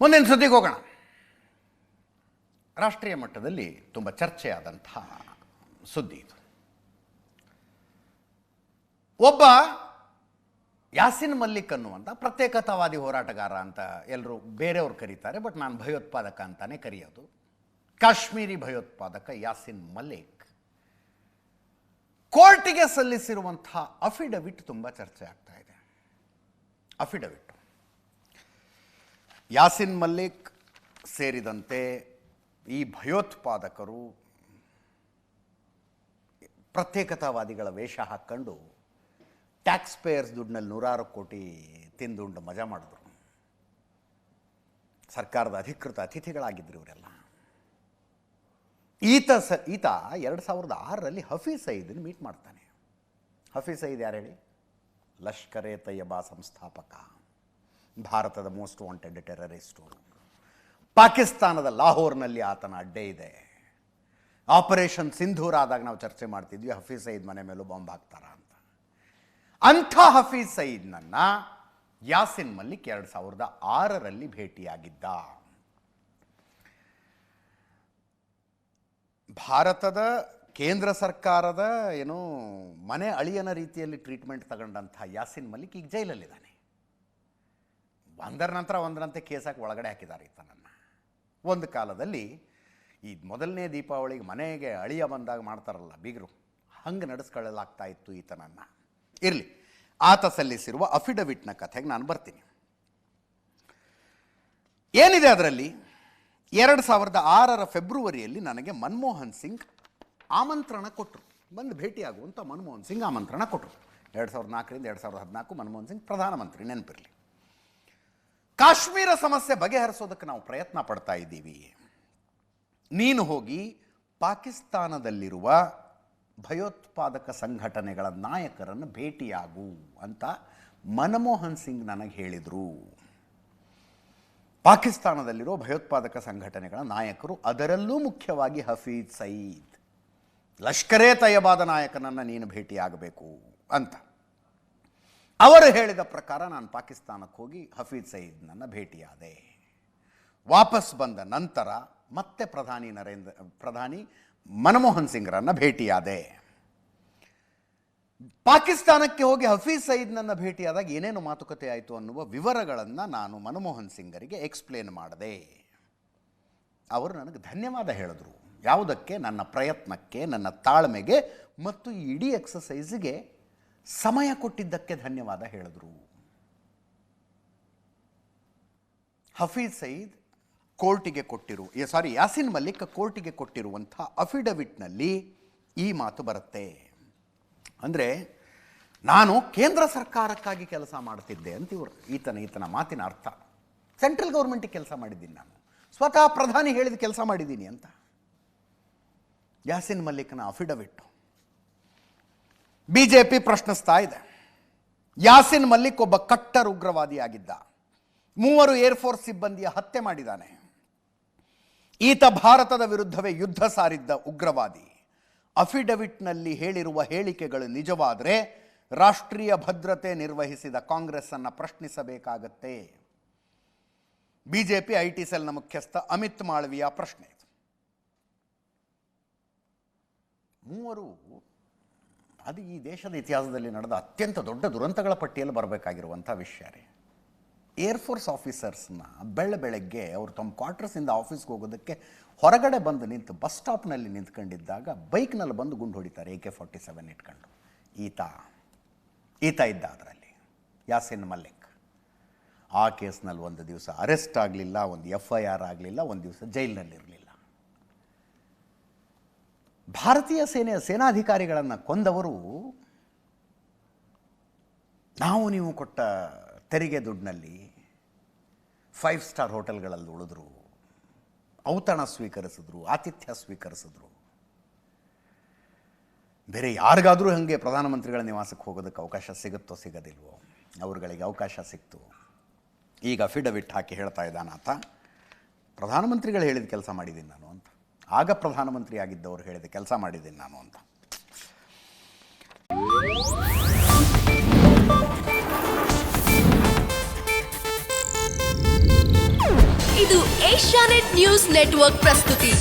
ಮುಂದಿನ ಸುದ್ದಿಗೆ ಹೋಗೋಣ. ರಾಷ್ಟ್ರೀಯ ಮಟ್ಟದಲ್ಲಿ ತುಂಬ ಚರ್ಚೆಯಾದಂತಹ ಸುದ್ದಿ ಇದು. ಒಬ್ಬ ಯಾಸಿನ್ ಮಲ್ಲಿಕ್ ಅನ್ನುವಂಥ ಪ್ರತ್ಯೇಕತಾವಾದಿ ಹೋರಾಟಗಾರ ಅಂತ ಎಲ್ಲರೂ ಬೇರೆಯವ್ರು ಕರೀತಾರೆ, ಬಟ್ ನಾನು ಭಯೋತ್ಪಾದಕ ಅಂತಾನೆ ಕರೆಯೋದು. ಕಾಶ್ಮೀರಿ ಭಯೋತ್ಪಾದಕ ಯಾಸಿನ್ ಮಲ್ಲಿಕ್ ಕೋರ್ಟಿಗೆ ಸಲ್ಲಿಸಿರುವಂಥ ಅಫಿಡವಿಟ್ ತುಂಬ ಚರ್ಚೆ ಆಗ್ತಾ ಇದೆ. ಅಫಿಡವಿಟ್. ಯಾಸಿನ್ ಮಲ್ಲಿಕ್ ಸೇರಿದಂತೆ ಈ ಭಯೋತ್ಪಾದಕರು ಪ್ರತ್ಯೇಕತಾವಾದಿಗಳ ವೇಷ ಹಾಕ್ಕೊಂಡು ಟ್ಯಾಕ್ಸ್ ಪೇಯರ್ಸ್ ದುಡ್ಡಿನಲ್ಲಿ ನೂರಾರು ಕೋಟಿ ತಿಂದುಂಡು ಮಜಾ ಮಾಡಿದ್ರು. ಸರ್ಕಾರದ ಅಧಿಕೃತ ಅತಿಥಿಗಳಾಗಿದ್ದರು ಇವರೆಲ್ಲ. ಈತ ಸ, ಈತ ಎರಡು ಸಾವಿರದ ಆರರಲ್ಲಿ ಹಫೀಸ್ ಸಯೀದನ್ನು ಮೀಟ್ ಮಾಡ್ತಾನೆ. ಹಫೀಸ್ ಸಯೀದ್ ಯಾರು ಹೇಳಿ? ಲಷ್ಕರೆ ತಯ್ಯಬಾ ಸಂಸ್ಥಾಪಕ. ಭಾರತದ ಮೋಸ್ಟ್ ವಾಂಟೆಡ್ ಟೆರರಿಸ್ಟು. ಪಾಕಿಸ್ತಾನದ ಲಾಹೋರ್ನಲ್ಲಿ ಆತನ ಅಡ್ಡೆ ಇದೆ. ಆಪರೇಷನ್ ಸಿಂಧೂರ್ ಆದಾಗ ನಾವು ಚರ್ಚೆ ಮಾಡ್ತಿದ್ವಿ ಹಫೀಸ್ ಸಯೀದ್ ಮನೆ ಮೇಲೂ ಬಾಂಬ್ ಹಾಕ್ತಾರ ಅಂತ. ಅಂಥ ಹಫೀಸ್ ಸೈದ್ನನ್ನ ಯಾಸಿನ್ ಮಲ್ಲಿಕ್ ಎರಡು ಸಾವಿರದ ಆರರಲ್ಲಿ ಭೇಟಿಯಾಗಿದ್ದ. ಭಾರತದ ಕೇಂದ್ರ ಸರ್ಕಾರದ ಏನು ಮನೆ ಅಳಿಯನ ರೀತಿಯಲ್ಲಿ ಟ್ರೀಟ್ಮೆಂಟ್ ತಗೊಂಡಂಥ ಯಾಸಿನ್ ಮಲ್ಲಿಕ್ ಈಗ ಜೈಲಲ್ಲಿದ್ದಾನೆ. ಒಂದರ ನಂತರ ಒಂದರಂತೆ ಕೇಸಾಕಿ ಒಳಗಡೆ ಹಾಕಿದ್ದಾರೆ ಈತನನ್ನು. ಒಂದು ಕಾಲದಲ್ಲಿ ಈ ಮೊದಲನೇ ದೀಪಾವಳಿಗೆ ಮನೆಗೆ ಅಳಿಯ ಬಂದಾಗ ಮಾಡ್ತಾರಲ್ಲ ಬೀಗರು, ಹಂಗೆ ನಡೆಸ್ಕೊಳ್ಳಲಾಗ್ತಾ ಇತ್ತು ಈತನನ್ನು. ಇರಲಿ, ಆತ ಸಲ್ಲಿಸಿರುವ ಅಫಿಡವಿಟ್ನ ಕಥೆಗೆ ನಾನು ಬರ್ತೀನಿ. ಏನಿದೆ ಅದರಲ್ಲಿ? ಎರಡು ಸಾವಿರದ ಆರರ ಫೆಬ್ರವರಿಯಲ್ಲಿ ನನಗೆ ಮನಮೋಹನ್ ಸಿಂಗ್ ಆಮಂತ್ರಣ ಕೊಟ್ಟರು ಬಂದು ಭೇಟಿಯಾಗುವಂಥ ಮನಮೋಹನ್ ಸಿಂಗ್ ಆಮಂತ್ರಣ ಕೊಟ್ಟರು ಎರಡು ಸಾವಿರದ ನಾಲ್ಕರಿಂದ ಎರಡು ಸಾವಿರದ ಹದಿನಾಲ್ಕು ಮನಮೋಹನ್ ಸಿಂಗ್ ಪ್ರಧಾನಮಂತ್ರಿ, ನೆನಪಿರಲಿ. ಕಾಶ್ಮೀರ ಸಮಸ್ಯೆ ಬಗೆಹರಿಸೋದಕ್ಕೆ ನಾವು ಪ್ರಯತ್ನ ಪಡ್ತಾ ಇದ್ದೀವಿ. ನೀನು ಹೋಗಿ ಪಾಕಿಸ್ತಾನದಲ್ಲಿರುವ ಭಯೋತ್ಪಾದಕ ಸಂಘಟನೆಗಳ ನಾಯಕರನ್ನು ಭೇಟಿಯಾಗು ಅಂತ ಮನಮೋಹನ್ ಸಿಂಗ್ ನನಗೆ ಹೇಳಿದರು. ಪಾಕಿಸ್ತಾನದಲ್ಲಿರೋ ಭಯೋತ್ಪಾದಕ ಸಂಘಟನೆಗಳ ನಾಯಕರು ಅದರಲ್ಲೂ ಮುಖ್ಯವಾಗಿ ಹಫೀಜ್ ಸಯೀದ್. ಲಷ್ಕರೇ ತಯಬಾದ ನಾಯಕನನ್ನು ನೀನು ಭೇಟಿಯಾಗಬೇಕು ಅಂತ. ಅವರು ಹೇಳಿದ ಪ್ರಕಾರ ನಾನು ಪಾಕಿಸ್ತಾನಕ್ಕೆ ಹೋಗಿ ಹಫೀಜ್ ಸಯೀದ್ನನ್ನು ಭೇಟಿಯಾದೆ. ವಾಪಸ್ ಬಂದ ನಂತರ ಮತ್ತೆ ಪ್ರಧಾನಿ ನರೇಂದ್ರ, ಪ್ರಧಾನಿ ಮನಮೋಹನ್ ಸಿಂಗ್ರನ್ನು ಭೇಟಿಯಾದೆ. ಪಾಕಿಸ್ತಾನಕ್ಕೆ ಹೋಗಿ ಹಫೀಜ್ ಸಯೀದ್ನನ್ನು ಭೇಟಿಯಾದಾಗ ಏನೇನು ಮಾತುಕತೆ ಆಯಿತು ಅನ್ನುವ ವಿವರಗಳನ್ನು ನಾನು ಮನಮೋಹನ್ ಸಿಂಗರಿಗೆ ಎಕ್ಸ್ಪ್ಲೇನ್ ಮಾಡಿದೆ. ಅವರು ನನಗೆ ಧನ್ಯವಾದ ಹೇಳಿದ್ರು. ಯಾವುದಕ್ಕೆ? ನನ್ನ ಪ್ರಯತ್ನಕ್ಕೆ, ನನ್ನ ತಾಳ್ಮೆಗೆ ಮತ್ತು ಇಡೀ ಎಕ್ಸಸೈಸಿಗೆ ಸಮಯ ಕೊಟ್ಟಿದ್ದಕ್ಕೆ ಧನ್ಯವಾದ ಹೇಳಿದ್ರು. ಹಫೀಜ್ ಸಯೀದ್ ಕೋರ್ಟಿಗೆ ಕೊಟ್ಟಿರು ಸಾರಿ ಯಾಸಿನ್ ಮಲ್ಲಿಕ್ ಕೋರ್ಟಿಗೆ ಕೊಟ್ಟಿರುವಂಥ ಅಫಿಡವಿಟ್ನಲ್ಲಿ ಈ ಮಾತು ಬರುತ್ತೆ. ಅಂದರೆ ನಾನು ಕೇಂದ್ರ ಸರ್ಕಾರಕ್ಕಾಗಿ ಕೆಲಸ ಮಾಡ್ತಿದ್ದೆ ಅಂತ ಇವರು ಈತನ ಈತನ ಮಾತಿನ ಅರ್ಥ. ಸೆಂಟ್ರಲ್ ಗೌರ್ಮೆಂಟಿಗೆ ಕೆಲಸ ಮಾಡಿದ್ದೀನಿ ನಾನು. ಸ್ವತಃ ಪ್ರಧಾನಿ ಹೇಳಿದ ಕೆಲಸ ಮಾಡಿದ್ದೀನಿ ಅಂತ. ಯಾಸಿನ್ ಮಲ್ಲಿಕ್ನ ಅಫಿಡವಿಟ್ ಬಿ ಜೆ ಪಿ ಪ್ರಶ್ನಿಸ್ತಾ ಇದೆ. ಯಾಸಿನ್ ಮಲ್ಲಿಕ್ ಒಬ್ಬ ಕಟ್ಟರ್ ಉಗ್ರವಾದಿಯಾಗಿದ್ದ ಮೂವರು ಏರ್ಫೋರ್ಸ್ ಸಿಬ್ಬಂದಿಯ ಹತ್ಯೆ ಮಾಡಿದ್ದಾನೆ. ಈತ ಭಾರತದ ವಿರುದ್ಧವೇ ಯುದ್ಧ ಸಾರಿದ್ದ ಉಗ್ರವಾದಿ. ಅಫಿಡವಿಟ್ನಲ್ಲಿ ಹೇಳಿರುವ ಹೇಳಿಕೆಗಳು ನಿಜವಾದರೆ ರಾಷ್ಟ್ರೀಯ ಭದ್ರತೆ ನಿರ್ವಹಿಸಿದ ಕಾಂಗ್ರೆಸ್ ಅನ್ನು ಪ್ರಶ್ನಿಸಬೇಕಾಗತ್ತೆ. ಬಿಜೆಪಿ ಐ ಟಿ ಸೆಲ್ನ ಮುಖ್ಯಸ್ಥ ಅಮಿತ್ ಮಾಳವಿಯ ಪ್ರಶ್ನೆ ಮೂವರು ಅದು ಈ ದೇಶದ ಇತಿಹಾಸದಲ್ಲಿ ನಡೆದ ಅತ್ಯಂತ ದೊಡ್ಡ ದುರಂತಗಳ ಪಟ್ಟಿಯಲ್ಲಿ ಬರಬೇಕಾಗಿರುವಂಥ ವಿಷಯ ರೀ. ಏರ್ಫೋರ್ಸ್ ಆಫೀಸರ್ಸ್ನ ಬೆಳ್ಳ ಬೆಳಗ್ಗೆ ಅವರು ತಮ್ಮ ಕ್ವಾರ್ಟರ್ಸಿಂದ ಆಫೀಸ್ಗೆ ಹೋಗೋದಕ್ಕೆ ಹೊರಗಡೆ ಬಂದು ನಿಂತು ಬಸ್ ಸ್ಟಾಪ್ನಲ್ಲಿ ನಿಂತ್ಕೊಂಡಿದ್ದಾಗ ಬೈಕ್ನಲ್ಲಿ ಬಂದು ಗುಂಡು ಹೊಡಿತಾರೆ ಎ ಕೆ ಫಾರ್ಟಿ ಸೆವೆನ್ ಇಟ್ಕೊಂಡು. ಈತ ಈತ ಇದ್ದ ಅದರಲ್ಲಿ, ಯಾಸಿನ್ ಮಲ್ಲಿಕ್. ಆ ಕೇಸ್ನಲ್ಲಿ ಒಂದು ದಿವಸ ಅರೆಸ್ಟ್ ಆಗಲಿಲ್ಲ, ಒಂದು ಎಫ್ ಐ ಆರ್ ಆಗಲಿಲ್ಲ, ಒಂದು ದಿವಸ ಜೈಲಿನಲ್ಲಿರಲಿಲ್ಲ ಭಾರತೀಯ ಸೇನೆಯ ಸೇನಾಧಿಕಾರಿಗಳನ್ನು ಕೊಂದವರು, ನಾವು ನೀವು ಕೊಟ್ಟ ತೆರಿಗೆ ದುಡ್ಡಿನಲ್ಲಿ ಫೈವ್ ಸ್ಟಾರ್ ಹೋಟೆಲ್ಗಳಲ್ಲಿ ಉಳಿದ್ರು, ಔತಣ ಸ್ವೀಕರಿಸಿದ್ರು, ಆತಿಥ್ಯ ಸ್ವೀಕರಿಸಿದ್ರು. ಬೇರೆ ಯಾರಿಗಾದರೂ ಹಾಗೆ ಪ್ರಧಾನಮಂತ್ರಿಗಳ ನಿವಾಸಕ್ಕೆ ಹೋಗೋದಕ್ಕೆ ಅವಕಾಶ ಸಿಗುತ್ತೋ ಸಿಗೋದಿಲ್ವೋ, ಅವರುಗಳಿಗೆ ಅವಕಾಶ ಸಿಕ್ತು. ಈಗ ಅಫಿಡವಿಟ್ ಹಾಕಿ ಹೇಳ್ತಾ ಇದ್ದಾನಾತ. ಪ್ರಧಾನಮಂತ್ರಿಗಳು ಹೇಳಿದ ಕೆಲಸ ಮಾಡಿದ್ದೀನಿ ನಾನು. ಆಗ ಪ್ರಧಾನಮಂತ್ರಿ ಆಗಿದ್ದವರು ಹೇಳಿದ ಕೆಲಸ ಮಾಡಿದ್ದೀನಿ ನಾನು ಅಂತ. ಇದು ಏಷ್ಯಾನೆಟ್ ನ್ಯೂಸ್ ನೆಟ್ವರ್ಕ್ ಪ್ರಸ್ತುತಿ.